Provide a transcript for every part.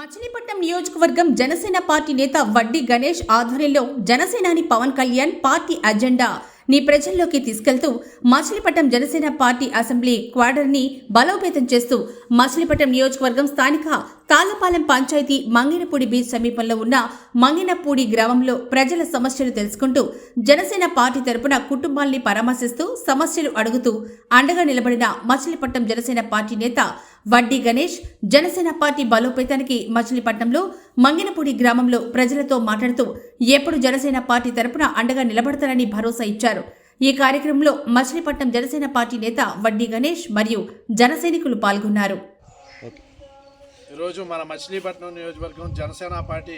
మచిలీపట్నం నియోజకవర్గం జనసేన పార్టీ నేత వడ్డీ గణేష్ ఆధ్వర్యంలో జనసేనాని పవన్ కళ్యాణ్ పార్టీ అజెండా. ని ప్రజల్లోకి తీసుకెళ్తూ మచిలీపట్నం జనసేన పార్టీ అసెంబ్లీ క్వార్టర్ని బలోపేతం చేస్తూ మచిలీపట్నం నియోజకవర్గం స్థానిక తాళ్ళపాలెం పంచాయతీ మంగినపూడి బీచ్ సమీపంలో ఉన్న మంగినపూడి గ్రామంలో ప్రజల సమస్యలు తెలుసుకుంటూ జనసేన పార్టీ తరపున కుటుంబాల్ని పరామర్శిస్తూ సమస్యలు అడుగుతూ అండగా నిలబడిన మచిలీపట్నం జనసేన పార్టీ నేత వడ్డీ గణేష్ జనసేన పార్టీ బలోపేతానికి మచిలీపట్నంలో మంగినపూడి గ్రామంలో ప్రజలతో మాట్లాడుతూ ఎప్పుడు జనసేన పార్టీ తరపున అండగా నిలబడతారని భరోసా ఇచ్చారు. ఈ కార్యక్రమంలో మచిలీపట్నం జనసేన పార్టీ నేత వడ్డీ గణేష్ మరియు జనసైనికులు పాల్గొన్నారు. ఈరోజు మన మచిలీపట్నం నియోజకవర్గం జనసేన పార్టీ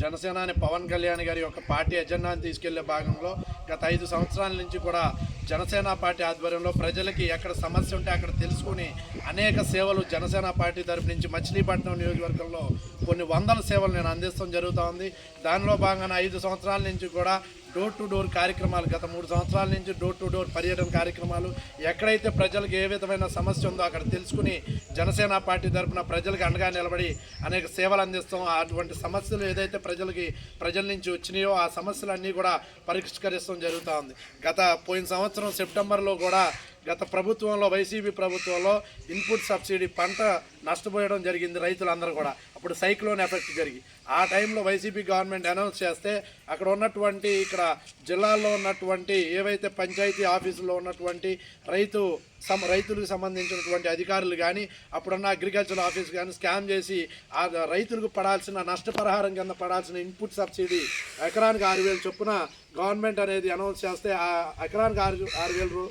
జనసేనాని పవన్ కళ్యాణ్ గారి యొక్క పార్టీ ఎజెండాని తీసుకెళ్ళే భాగంలో గత ఐదు సంవత్సరాల నుంచి కూడా జనసేన పార్టీ ఆధ్వర్యంలో ప్రజలకి ఎక్కడ సమస్య ఉంటే అక్కడ తెలుసుకుని అనేక సేవలు జనసేన పార్టీ తరపు నుంచి మచిలీపట్నం నియోజకవర్గంలో కొన్ని వందల సేవలు నేను అందిస్తాం జరుగుతూ ఉంది. దానిలో భాగంగా ఐదు సంవత్సరాల నుంచి కూడా డోర్ టు డోర్ కార్యక్రమాలు గత మూడు సంవత్సరాల నుంచి డోర్ టు డోర్ పర్యటన కార్యక్రమాలు ఎక్కడైతే ప్రజలకు ఏ విధమైన సమస్య ఉందో అక్కడ తెలుసుకుని జనసేన పార్టీ తరఫున ప్రజలకు అండగా నిలబడి అనేక సేవలు అందిస్తాం. అటువంటి సమస్యలు ఏదైతే ప్రజలకి ప్రజల నుంచి వచ్చినాయో ఆ సమస్యలన్నీ కూడా పరిష్కరిస్తాం జరుగుతూ ఉంది. గత పోయిన సంవత్సరం సంవత్సరం సెప్టెంబర్లో కూడా గత ప్రభుత్వంలో వైసీపీ ప్రభుత్వంలో ఇన్పుట్ సబ్సిడీ పంట నష్టపోయడం జరిగింది రైతులందరూ కూడా. అప్పుడు సైక్లోన్ ఎఫెక్ట్ జరిగి ఆ టైంలో వైసీపీ గవర్నమెంట్ అనౌన్స్ చేస్తే అక్కడ ఉన్నటువంటి ఇక్కడ జిల్లాల్లో ఉన్నటువంటి ఏవైతే పంచాయతీ ఆఫీసులో ఉన్నటువంటి రైతు సమ రైతులకు సంబంధించినటువంటి అధికారులు కానీ అప్పుడున్న అగ్రికల్చర్ ఆఫీస్ కానీ స్కామ్ చేసి ఆ రైతులకు పడాల్సిన నష్టపరిహారం కింద పడాల్సిన ఇన్పుట్ సబ్సిడీ ఎకరానికి ఆరు వేలు చొప్పున గవర్నమెంట్ అనేది అనౌన్స్ చేస్తే ఆ ఎకరానికి ఆరు ఆరు వేలు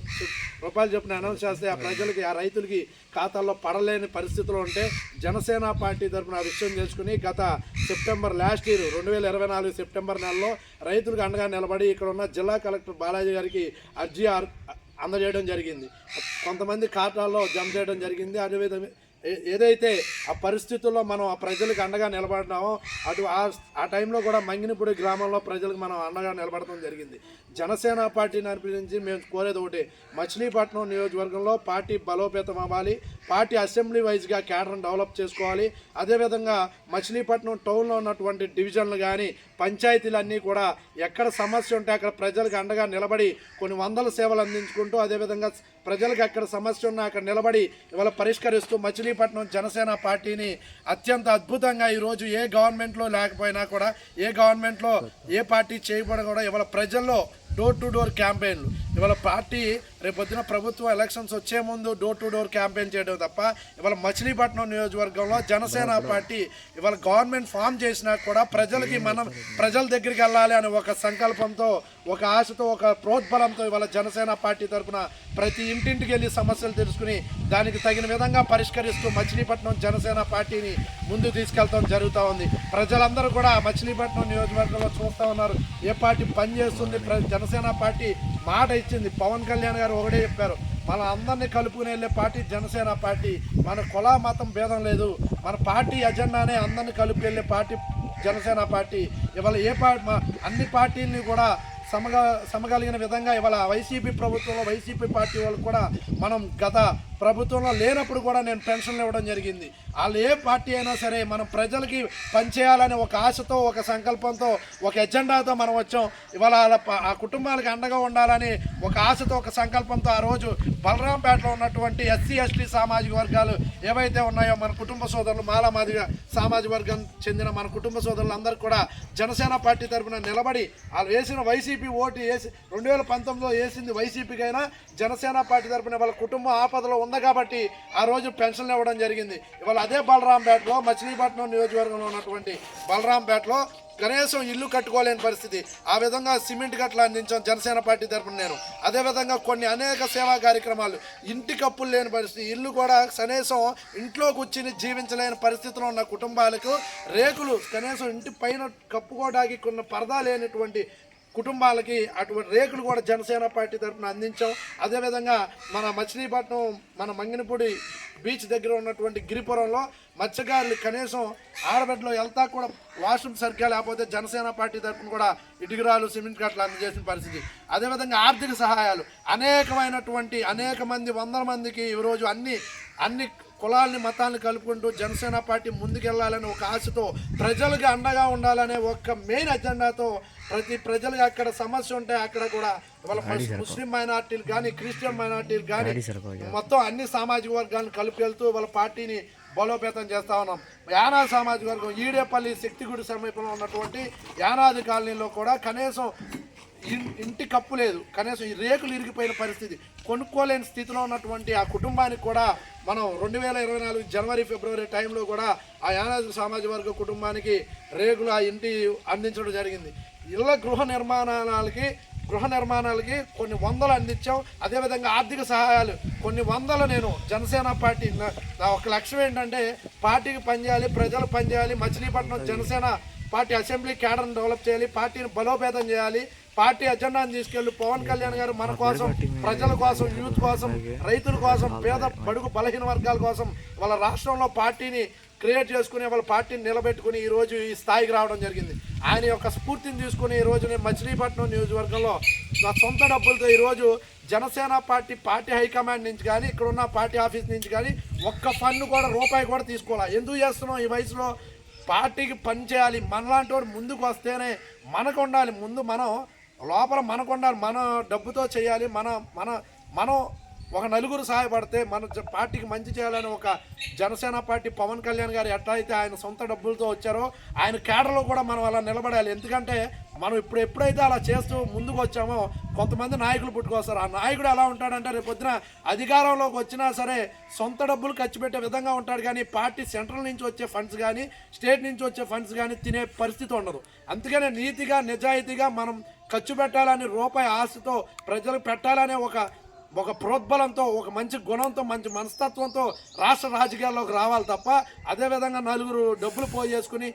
రూపాయలు చొప్పున అనౌన్స్ చేస్తే ఆ ప్రజలకి ఆ రైతులకి ఖాతాల్లో పడలేని పరిస్థితిలో ఉంటే జనసేన పార్టీ తరఫున ఆ విషయం తెలుసుకుని గత సెప్టెంబర్ లాస్ట్ ఇయర్ రెండు వేల ఇరవై నాలుగు సెప్టెంబర్ నెలలో రైతులకు అండగా నిలబడి ఇక్కడ ఉన్న జిల్లా కలెక్టర్ బాలాజీ గారికి అర్జీ ఆర్- అందజేయడం జరిగింది. కొంతమంది ఖాతాల్లో జమ చేయడం జరిగింది. అదేవిధంగా ఏ- ఏదైతే ఆ పరిస్థితుల్లో మనం ఆ ప్రజలకు అండగా నిలబడినామో అటు ఆ ఆ టైంలో కూడా మంగినపూడి గ్రామంలో ప్రజలకు మనం అండగా నిలబడటం జరిగింది. జనసేన పార్టీని అనిపించి మేము కోరేది ఒకటి. మచిలీపట్నం నియోజకవర్గంలో పార్టీ బలోపేతం అవ్వాలి. పార్టీ అసెంబ్లీ వైజ్గా క్యాడర్ని డెవలప్ చేసుకోవాలి. అదేవిధంగా మచిలీపట్నం టౌన్లో ఉన్నటువంటి డివిజన్లు కానీ పంచాయతీలన్నీ కూడా ఎక్కడ సమస్య ఉంటే అక్కడ ప్రజలకు అండగా నిలబడి కొన్ని వందల సేవలు అందించుకుంటూ అదేవిధంగా ప్రజలకు ఎక్కడ సమస్య ఉన్నా అక్కడ నిలబడి ఇవాళ పరిష్కరిస్తూ మచిలీపట్నం జనసేన పార్టీని అత్యంత అద్భుతంగా ఈరోజు ఏ గవర్నమెంట్లో లేకపోయినా కూడా ఏ గవర్నమెంట్లో ఏ పార్టీ చేయబడి కూడా ఇవాళ ప్రజల్లో డోర్ టు డోర్ క్యాంపెయిన్లు ఇవాళ పార్టీ రేపొద్దున ప్రభుత్వం ఎలక్షన్స్ వచ్చే ముందు డోర్ టు డోర్ క్యాంపెయిన్ చేయడం తప్ప ఇవాళ మచిలీపట్నం నియోజకవర్గంలో జనసేన పార్టీ ఇవాళ గవర్నమెంట్ ఫామ్ చేసినా కూడా ప్రజలకి మనం ప్రజల దగ్గరికి వెళ్ళాలి అనే ఒక సంకల్పంతో ఒక ఆశతో ఒక ప్రోద్బలంతో ఇవాళ జనసేన పార్టీ తరపున ప్రతి ఇంటింటికి వెళ్ళి సమస్యలు తెలుసుకుని దానికి తగిన విధంగా పరిష్కరిస్తూ మచిలీపట్నం జనసేన పార్టీని ముందు తీసుకెళ్తాం జరుగుతూ ఉంది. ప్రజలందరూ కూడా మచిలీపట్నం నియోజకవర్గంలో చూస్తూ ఉన్నారు. ఏ పార్టీ పనిచేస్తుంది జనసేన పార్టీ మాట ఇచ్చింది. పవన్ కళ్యాణ్ గారు ఒకటే చెప్పారు. మన అందరినీ కలుపుకుని వెళ్ళే పార్టీ జనసేన పార్టీ. మన కుల మతం భేదం లేదు. మన పార్టీ ఎజెండానే అందరినీ కలుపు వెళ్ళే పార్టీ జనసేన పార్టీ. ఇవాళ ఏ పార్టీ అన్ని పార్టీలని కూడా సమగ సమగలిగిన విధంగా ఇవాళ వైసీపీ ప్రభుత్వంలో వైసీపీ పార్టీ వాళ్ళు కూడా మనం గత ప్రభుత్వంలో లేనప్పుడు కూడా నేను పెన్షన్లు ఇవ్వడం జరిగింది. వాళ్ళు ఏ పార్టీ అయినా సరే మనం ప్రజలకి పనిచేయాలని ఒక ఆశతో ఒక సంకల్పంతో ఒక ఎజెండాతో మనం వచ్చాం. ఇవాళ వాళ్ళ ఆ కుటుంబాలకు అండగా ఉండాలని ఒక ఆశతో ఒక సంకల్పంతో ఆ రోజు బలరాంపేటలో ఉన్నటువంటి ఎస్సీ ఎస్టీ సామాజిక వర్గాలు ఏవైతే ఉన్నాయో మన కుటుంబ సోదరులు మాలామాదిగా సామాజిక వర్గం చెందిన మన కుటుంబ సోదరులందరూ కూడా జనసేన పార్టీ తరఫున నిలబడి వాళ్ళు వేసిన వైసీపీ ఓటు వేసి రెండు వేల పంతొమ్మిదిలో వేసింది వైసీపీకైనా జనసేన పార్టీ తరఫున వాళ్ళ కుటుంబం ఆపదలో ఉంది కాబట్టి ఆ రోజు పెన్షన్లు ఇవ్వడం జరిగింది. ఇవాళ అదే బలరాంపేటలో మచిలీపట్నం నియోజకవర్గంలో ఉన్నటువంటి బలరాంపేటలో కనీసం ఇల్లు కట్టుకోలేని పరిస్థితి. ఆ విధంగా సిమెంట్ గట్ల అందించాం జనసేన పార్టీ తరపున నేను. అదేవిధంగా కొన్ని అనేక సేవా కార్యక్రమాలు ఇంటి కప్పులు లేని పరిస్థితి ఇల్లు కూడా కనీసం ఇంట్లో కూర్చుని జీవించలేని పరిస్థితిలో ఉన్న కుటుంబాలకు రేకులు కనీసం ఇంటి పైన కప్పుకోవడానికి కొన్ని పరదా లేనటువంటి కుటుంబాలకి అటువంటి రేకులు కూడా జనసేన పార్టీ తరఫున అందించాం. అదేవిధంగా మన మచిలీపట్నం మన మంగినపూడి బీచ్ దగ్గర ఉన్నటువంటి గిరిపురంలో మత్స్యకారులు కనీసం ఆడబిడ్డలో వెళ్తా కూడా వాష్రూమ్ సరిగ్గా లేకపోతే జనసేన పార్టీ తరఫున కూడా ఇటుకరాలు సిమెంట్ కట్టలు అందజేసిన పరిస్థితి. అదేవిధంగా ఆర్థిక సహాయాలు. అనేకమైనటువంటి అనేక మంది వందల మందికి ఈరోజు అన్ని అన్ని కులాల్ని మతాల్ని కలుపుకుంటూ జనసేన పార్టీ ముందుకెళ్ళాలనే ఒక ఆశతో ప్రజలకు అండగా ఉండాలనే ఒక మెయిన్ అజెండాతో ప్రతి ప్రజలకు అక్కడ సమస్య ఉంటే అక్కడ కూడా వాళ్ళ ముస్లిం మైనార్టీలు కానీ క్రిస్టియన్ మైనార్టీలు కానీ మొత్తం అన్ని సామాజిక వర్గాలను కలుపుకెళ్తూ వాళ్ళ పార్టీని బలోపేతం చేస్తా ఉన్నాం. యానాది సామాజిక వర్గం ఈడేపల్లి శక్తిగుడి సమీపంలో ఉన్నటువంటి యానాది కాలనీలో కూడా కనీసం ఇంటి కప్పు లేదు. కనీసం ఈ రేకులు ఇరిగిపోయిన పరిస్థితి. కొనుక్కోలేని స్థితిలో ఉన్నటువంటి ఆ కుటుంబానికి కూడా మనం రెండు వేల ఇరవై నాలుగు జనవరి ఫిబ్రవరి టైంలో కూడా ఆ యానాది సామాజిక వర్గ కుటుంబానికి రేకులు ఆ ఇంటి అందించడం జరిగింది. ఇళ్ళ గృహ నిర్మాణాలకి గృహ నిర్మాణాలకి కొన్ని వందలు అందించాం. అదేవిధంగా ఆర్థిక సహాయాలు. కొన్ని వందలు నేను జనసేన పార్టీ ఒక లక్ష్యం ఏంటంటే పార్టీకి పనిచేయాలి ప్రజలు పనిచేయాలి మచిలీపట్నం జనసేన పార్టీ అసెంబ్లీ క్యాడర్ని డెవలప్ చేయాలి పార్టీని బలోపేతం చేయాలి పార్టీ అజెండాను తీసుకెళ్ళి పవన్ కళ్యాణ్ గారు మన కోసం ప్రజల కోసం యూత్ కోసం రైతుల కోసం పేద బడుగు బలహీన వర్గాల కోసం వాళ్ళ రాష్ట్రంలో పార్టీని క్రియేట్ చేసుకుని వాళ్ళ పార్టీని నిలబెట్టుకుని ఈ రోజు ఈ స్థాయికి రావడం జరిగింది. ఆయన యొక్క స్ఫూర్తిని తీసుకుని ఈ రోజు నేను మచిలీపట్నం నియోజకవర్గంలో నా సొంత డబ్బులతో ఈరోజు జనసేన పార్టీ పార్టీ హైకమాండ్ నుంచి కానీ ఇక్కడ ఉన్న పార్టీ ఆఫీస్ నుంచి కానీ ఒక్క ఫండ్ కూడా రూపాయి కూడా తీసుకోవాలి? ఎందుకు చేస్తున్నాం ఈ వయసులో? పార్టీకి పని చేయాలి. మనలాంటి వాడు ముందుకు వస్తేనే మనకు ఉండాలి. ముందు మనం లోపల మనకు ఉండాలి. మన డబ్బుతో చేయాలి. మన మన మనం ఒక నలుగురు సహాయపడితే మన పార్టీకి మంచి చేయాలని ఒక జనసేన పార్టీ పవన్ కళ్యాణ్ గారు ఎట్లా అయితే ఆయన సొంత డబ్బులతో వచ్చారో ఆయన కేడర్లో కూడా మనం అలా నిలబడాలి. ఎందుకంటే మనం ఇప్పుడు ఎప్పుడైతే అలా చేస్తూ ముందుకు వచ్చామో కొంతమంది నాయకులు పుట్టుకొస్తారు. ఆ నాయకుడు ఎలా ఉంటాడంటే రేపు పొద్దున అధికారంలోకి వచ్చినా సరే సొంత డబ్బులు ఖర్చు పెట్టే విధంగా ఉంటాడు. కానీ పార్టీ సెంట్రల్ నుంచి వచ్చే ఫండ్స్ కానీ స్టేట్ నుంచి వచ్చే ఫండ్స్ కానీ తినే పరిస్థితి ఉండదు. అందుకనే నీతిగా నిజాయితీగా మనం ఖర్చు పెట్టాలని రూపాయి ఆశతో ప్రజలకు పెట్టాలనే ఒక ఒక ప్రోద్బలంతో ఒక మంచి గుణంతో మంచి మనస్తత్వంతో రాష్ట్ర రాజకీయాల్లోకి రావాలి తప్ప అదేవిధంగా నలుగురు డబ్బులు పోయేసుకుని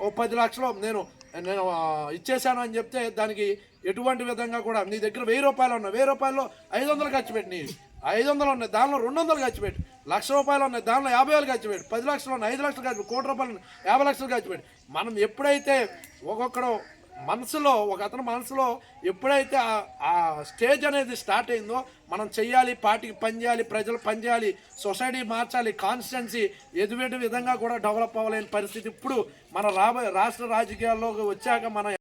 ఓ పది లక్షలు నేను నేను ఇచ్చేసాను అని చెప్తే దానికి ఎటువంటి విధంగా కూడా నీ దగ్గర వెయ్యి రూపాయలు ఉన్నాయి. వెయ్యి రూపాయలు ఐదు వందలు ఖర్చు పెట్టి నీ ఐదు వందలు ఉన్నాయి. దానిలో రెండు వందలు ఖర్చు పెట్టి. లక్ష రూపాయలు ఉన్నాయి. దానిలో యాభై వేలు ఖర్చు పెట్టి. పది లక్షలు ఉన్నాయి. ఐదు లక్షలు ఖర్చు కోటి రూపాయలు యాభై లక్షలు ఖర్చు పెట్టి. మనం ఎప్పుడైతే ఒక్కొక్కడు మనసులో ఒక అతని మనసులో ఎప్పుడైతే ఆ- స్టేజ్ అనేది స్టార్ట్ అయిందో మనం చెయ్యాలి పార్టీకి పనిచేయాలి ప్రజలు పనిచేయాలి సొసైటీ మార్చాలి కాన్స్టిట్యున్సీ ఎదువేటి విధంగా కూడా డెవలప్ అవ్వలేని పరిస్థితి ఇప్పుడు మన రాబోయే రాష్ట్ర రాజకీయాల్లోకి వచ్చాక మన